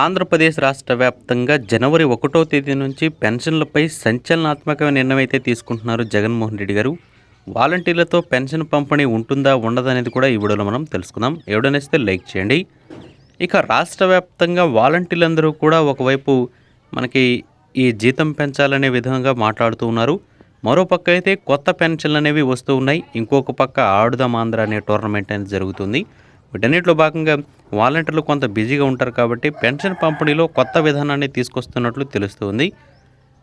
ఆంధ్రప్రదేశ్ రాష్ట్ర వ్యాప్తంగా జనవరి ఒకటో తేదీ నుంచి పెన్షన్లపై సంచలనాత్మక నిర్ణయం అయితే తీసుకుంటున్నారు జగన్మోహన్ రెడ్డి గారు. వాలంటీర్లతో పెన్షన్ పంపిణీ ఉంటుందా ఉండదా అనేది కూడా ఈ వీడియోలో మనం తెలుసుకుందాం. ఎవడనేస్తే లైక్ చేయండి. ఇక రాష్ట్ర వ్యాప్తంగా వాలంటీర్లందరూ కూడా ఒకవైపు మనకి ఈ జీతం పెంచాలనే విధంగా మాట్లాడుతూ ఉన్నారు. మరో పక్క అయితే కొత్త పెన్షన్లు అనేవి వస్తూ ఉన్నాయి. ఇంకొక పక్క ఆడుదాం ఆంధ్ర అనే టోర్నమెంట్ అనేది జరుగుతుంది. వీటన్నిటిలో భాగంగా వాలంటీర్లు కొంత బిజీగా ఉంటారు కాబట్టి పెన్షన్ పంపిణీలో కొత్త విధానాన్ని తీసుకొస్తున్నట్లు తెలుస్తుంది.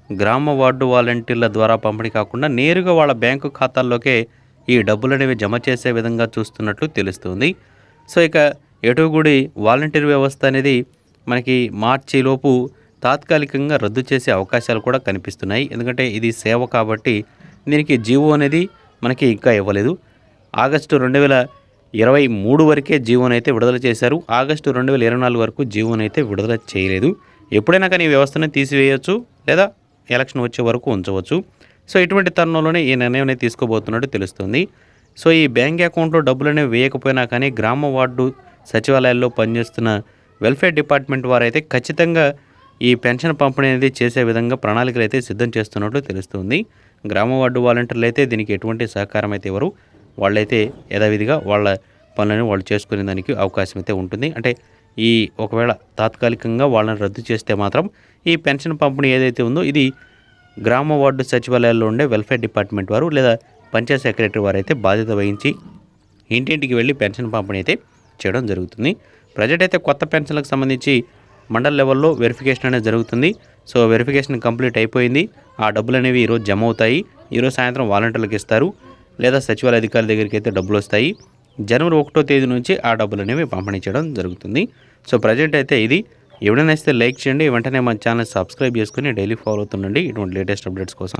గ్రామ వార్డు వాలంటీర్ల ద్వారా పంపిణీ కాకుండా నేరుగా వాళ్ళ బ్యాంకు ఖాతాల్లోకే ఈ డబ్బులు అనేవి జమ చేసే విధంగా చూస్తున్నట్లు తెలుస్తుంది. సో ఇక ఎటుగుడి వాలంటీర్ వ్యవస్థ అనేది మనకి మార్చిలోపు తాత్కాలికంగా రద్దు చేసే అవకాశాలు కూడా కనిపిస్తున్నాయి. ఎందుకంటే ఇది సేవ కాబట్టి దీనికి జీవో అనేది మనకి ఇంకా ఇవ్వలేదు. ఆగస్టు రెండు వేల ఇరవై మూడు వరకే జీవోనైతే విడుదల చేశారు. ఆగస్టు రెండు వేల ఇరవై నాలుగు వరకు జీవోనైతే విడుదల చేయలేదు. ఎప్పుడైనా కానీ ఈ వ్యవస్థను తీసివేయచ్చు లేదా ఎలక్షన్ వచ్చే వరకు ఉంచవచ్చు. సో ఇటువంటి తరుణంలోనే ఈ నిర్ణయం అనేది తీసుకోబోతున్నట్టు తెలుస్తుంది. సో ఈ బ్యాంక్ అకౌంట్లో డబ్బులు అనేవి వేయకపోయినా కానీ గ్రామ వార్డు సచివాలయాల్లో పనిచేస్తున్న వెల్ఫేర్ డిపార్ట్మెంట్ వారైతే ఖచ్చితంగా ఈ పెన్షన్ పంపిణీ అనేది చేసే విధంగా ప్రణాళికలు అయితే సిద్ధం చేస్తున్నట్లు తెలుస్తుంది. గ్రామ వార్డు వాలంటీర్లు అయితే దీనికి ఎటువంటి సహకారం అయితే ఇవ్వరు. వాళ్ళైతే యథావిధిగా వాళ్ళ పనులను వాళ్ళు చేసుకునే దానికి అవకాశం అయితే ఉంటుంది. అంటే ఈ ఒకవేళ తాత్కాలికంగా వాళ్ళని రద్దు చేస్తే మాత్రం ఈ పెన్షన్ పంపిణీ ఏదైతే ఉందో ఇది గ్రామ వార్డు సచివాలయాల్లో ఉండే వెల్ఫేర్ డిపార్ట్మెంట్ వారు లేదా పంచాయత్ సెక్రటరీ వారు అయితే బాధ్యత వహించి ఇంటింటికి వెళ్ళి పెన్షన్ పంపిణీ అయితే చేయడం జరుగుతుంది. ప్రజెంట్ అయితే కొత్త పెన్షన్లకు సంబంధించి మండల్ లెవెల్లో వెరిఫికేషన్ అనేది జరుగుతుంది. సో వెరిఫికేషన్ కంప్లీట్ అయిపోయింది. ఆ డబ్బులు అనేవి ఈరోజు జమ అవుతాయి. ఈరోజు సాయంత్రం వాలంటీర్లకు ఇస్తారు. లేదా సచివాలయ అధికారుల దగ్గరికి అయితే డబ్బులు వస్తాయి. జనవరి ఒకటో తేదీ నుంచి ఆ డబ్బులు అనేవి పంపిణీ చేయడం జరుగుతుంది. సో ప్రజెంట్ అయితే ఇది. ఎవడైనా లైక్ చేయండి. వెంటనే మన ఛానల్ సబ్స్క్రైబ్ చేసుకుని డైలీ ఫాలో అవుతుండండి. ఇటువంటి లేటెస్ట్ అప్డేట్స్ కోసం.